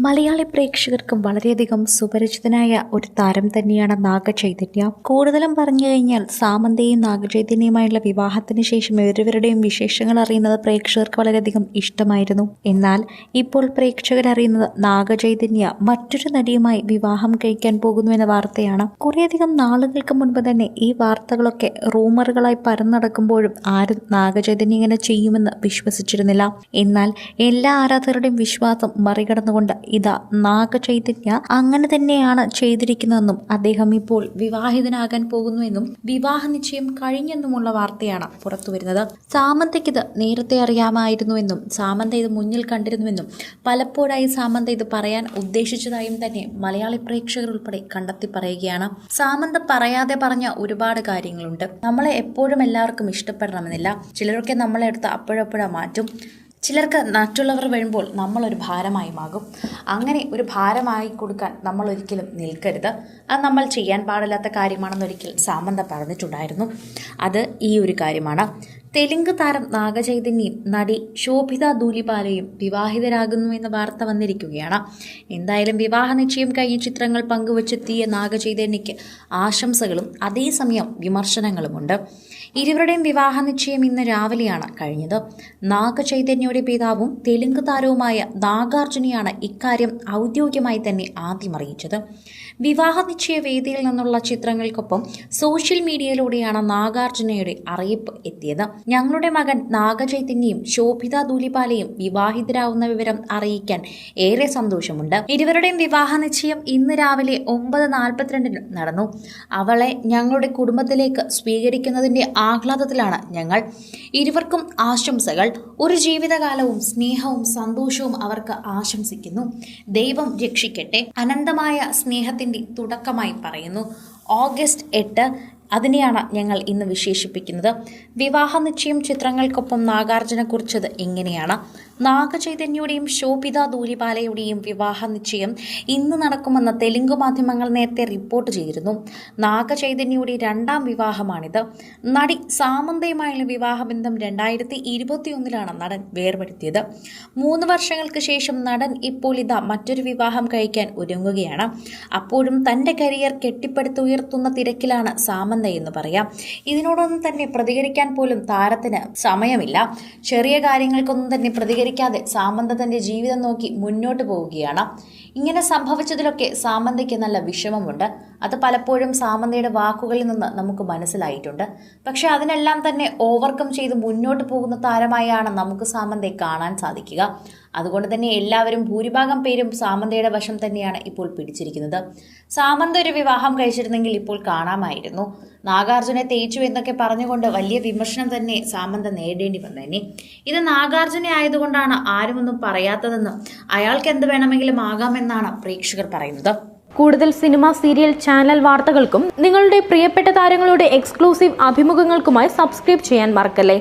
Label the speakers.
Speaker 1: മലയാളി പ്രേക്ഷകർക്കും വളരെയധികം സുപരിചിതനായ ഒരു താരം തന്നെയാണ് നാഗചൈതന്യ കൂടുതലും പറഞ്ഞു കഴിഞ്ഞാൽ സാമന്തയും നാഗചൈതന്യയുമായുള്ള വിവാഹത്തിന് ശേഷം ഇരുവരുടെയും വിശേഷങ്ങൾ അറിയുന്നത് പ്രേക്ഷകർക്ക് വളരെയധികം ഇഷ്ടമായിരുന്നു. എന്നാൽ ഇപ്പോൾ പ്രേക്ഷകർ അറിയുന്നത് നാഗചൈതന്യ മറ്റൊരു നടിയുമായി വിവാഹം കഴിക്കാൻ പോകുന്നു എന്ന വാർത്തയാണ്. കുറേയധികം നാളുകൾക്ക് മുൻപ് തന്നെ ഈ വാർത്തകളൊക്കെ റൂമറുകളായി പരന്നടക്കുമ്പോഴും ആരും നാഗചൈതന്യ ഇങ്ങനെ ചെയ്യുമെന്ന് വിശ്വസിച്ചിരുന്നില്ല. എന്നാൽ എല്ലാ ആരാധകരുടെയും വിശ്വാസം മറികടന്നുകൊണ്ട് ഇതാ നാഗചൈതന്യ അങ്ങനെ തന്നെയാണ് ചെയ്തിരിക്കുന്നതെന്നും അദ്ദേഹം ഇപ്പോൾ വിവാഹിതനാകാൻ പോകുന്നുവെന്നും വിവാഹ നിശ്ചയം കഴിഞ്ഞെന്നുമുള്ള വാർത്തയാണ് പുറത്തുവരുന്നത് സാമന്തയ്ക്ക് ഇത് നേരത്തെ അറിയാമായിരുന്നുവെന്നും സാമന്ത ഇത് മുന്നിൽ കണ്ടിരുന്നുവെന്നും പലപ്പോഴായി സാമന്ത ഇത് പറയാൻ ഉദ്ദേശിച്ചതായും തന്നെ മലയാളി പ്രേക്ഷകർ ഉൾപ്പെടെ കണ്ടെത്തി പറയുകയാണ്. സാമന്ത പറയാതെ പറഞ്ഞ ഒരുപാട് കാര്യങ്ങളുണ്ട്. നമ്മളെ എപ്പോഴും എല്ലാവർക്കും ഇഷ്ടപ്പെടണമെന്നില്ല. ചിലരൊക്കെ നമ്മളെ എടുത്ത് അപ്പോഴപ്പോഴാണ് മാറ്റും. ചിലർക്ക് മറ്റുള്ളവർ വരുമ്പോൾ നമ്മളൊരു ഭാരമായി മാകും. അങ്ങനെ ഒരു ഭാരമായി കൊടുക്കാൻ നമ്മൾ ഒരിക്കലും നിൽക്കരുത്. അത് നമ്മൾ ചെയ്യാൻ പാടില്ലാത്ത കാര്യമാണെന്നൊരിക്കൽ സാമന്ത പറഞ്ഞിട്ടുണ്ടായിരുന്നു. അത് ഈ ഒരു കാര്യമാണ്. തെലുങ്ക് താരം നാഗചൈതന്യയും നടി ശോഭിത ധൂലിപാലയും വിവാഹിതരാകുന്നു എന്ന വാർത്ത വന്നിരിക്കുകയാണ്. എന്തായാലും വിവാഹ നിശ്ചയം കഴിഞ്ഞ ചിത്രങ്ങൾ പങ്കുവച്ചെത്തിയ നാഗചൈതന്യയ്ക്ക് ആശംസകളും അതേസമയം വിമർശനങ്ങളുമുണ്ട്. ഇരുവരുടെയും വിവാഹ നിശ്ചയം ഇന്ന് രാവിലെയാണ് കഴിഞ്ഞത്. നാഗചൈതന്യയുടെ പിതാവും തെലുങ്ക് താരവുമായ നാഗാർജുനയാണ് ഇക്കാര്യം ഔദ്യോഗികമായി തന്നെ ആദ്യം അറിയിച്ചത്. വിവാഹ നിശ്ചയ വേദിയിൽ നിന്നുള്ള ചിത്രങ്ങൾക്കൊപ്പം സോഷ്യൽ മീഡിയയിലൂടെയാണ് നാഗാർജുനയുടെ അറിയിപ്പ് എത്തിയത്. ഞങ്ങളുടെ മകൻ നാഗചൈതന്യയും ശോഭിത ദൂലിപാലയും വിവാഹിതരാവുന്ന വിവരം അറിയിക്കാൻ ഏറെ സന്തോഷമുണ്ട്. ഇരുവരുടെയും വിവാഹ നിശ്ചയം ഇന്ന് രാവിലെ ഒമ്പത് നാൽപ്പത്തിരണ്ടിന് നടന്നു. അവളെ ഞങ്ങളുടെ കുടുംബത്തിലേക്ക് സ്വീകരിക്കുന്നതിന്റെ ആഹ്ലാദത്തിലാണ് ഞങ്ങൾ. ഇരുവർക്കും ആശംസകൾ. ഒരു ജീവിതകാലവും സ്നേഹവും സന്തോഷവും അവർക്ക് ആശംസിക്കുന്നു. ദൈവം രക്ഷിക്കട്ടെ. അനന്തമായ സ്നേഹത്തിന്റെ തുടക്കമായി പറയുന്നു. ഓഗസ്റ്റ് എട്ട് അതിനെയാണ് ഞങ്ങൾ ഇന്ന് വിശേഷിപ്പിക്കുന്നത്. വിവാഹ നിശ്ചയം ചിത്രങ്ങൾക്കൊപ്പം നാഗാർജുന കുറിച്ചത് എങ്ങനെയാണ് നാഗചൈതന്യയുടെയും ശോഭിത ദൂരിപാലയുടെയും വിവാഹ നിശ്ചയം ഇന്ന് നടക്കുമെന്ന് തെലുങ്ക് മാധ്യമങ്ങൾ നേരത്തെ റിപ്പോർട്ട് ചെയ്തിരുന്നു. നാഗചൈതന്യയുടെ രണ്ടാം വിവാഹമാണിത്. നടി സാമന്തയുമായുള്ള വിവാഹബന്ധം രണ്ടായിരത്തി ഇരുപത്തിയൊന്നിലാണ് നടൻ വേർപെടുത്തിയത്. മൂന്ന് വർഷങ്ങൾക്ക് ശേഷം നടൻ ഇപ്പോൾ ഇതാ മറ്റൊരു വിവാഹം കഴിക്കാൻ ഒരുങ്ങുകയാണ്. അപ്പോഴും തന്റെ കരിയർ കെട്ടിപ്പടുത്തുയർത്തുന്ന തിരക്കിലാണ് സാമന്ത എന്ന് പറയാം. ഇതിനോടൊന്നും തന്നെ പ്രതികരിക്കാൻ പോലും താരത്തിന് സമയമില്ല. ചെറിയ കാര്യങ്ങൾക്കൊന്നും തന്നെ പ്രതികരിക്കാതെ സാമന്ത തന്റെ ജീവിതം നോക്കി മുന്നോട്ട് പോവുകയാണ്. ഇങ്ങനെ സംഭവിച്ചതിലൊക്കെ സാമന്തയ്ക്ക് നല്ല വിഷമമുണ്ട്. അത് പലപ്പോഴും സാമന്തയുടെ വാക്കുകളിൽ നിന്ന് നമുക്ക് മനസ്സിലായിട്ടുണ്ട്. പക്ഷെ അതിനെല്ലാം തന്നെ ഓവർകം ചെയ്ത് മുന്നോട്ട് പോകുന്ന താരമായാണ് നമുക്ക് സാമന്തയെ കാണാൻ സാധിക്കുക. അതുകൊണ്ട് തന്നെ എല്ലാവരും ഭൂരിഭാഗം പേരും സാമന്തയുടെ വശം തന്നെയാണ് ഇപ്പോൾ പിടിച്ചിരിക്കുന്നത്. സാമന്ത ഒരു വിവാഹം കഴിച്ചിരുന്നെങ്കിൽ ഇപ്പോൾ കാണാമായിരുന്നു. നാഗാർജുനെ തേച്ചു എന്നൊക്കെ പറഞ്ഞുകൊണ്ട് വലിയ വിമർശനം തന്നെ സാമന്ത നേടേണ്ടി വന്നേനെ ഇത് നാഗാർജുന ആയതുകൊണ്ടാണ് ആരുമൊന്നും പറയാത്തതെന്നും അയാൾക്ക് എന്ത് വേണമെങ്കിലും ആകാമെന്നാണ് പ്രേക്ഷകർ പറയുന്നത്.
Speaker 2: കൂടുതൽ സിനിമ സീരിയൽ ചാനൽ വാർത്തകൾക്കും നിങ്ങളുടെ പ്രിയപ്പെട്ട താരങ്ങളുടെ എക്സ്ക്ലൂസീവ് അഭിമുഖങ്ങൾക്കുമായി സബ്സ്ക്രൈബ് ചെയ്യാൻ മറക്കല്ലേ?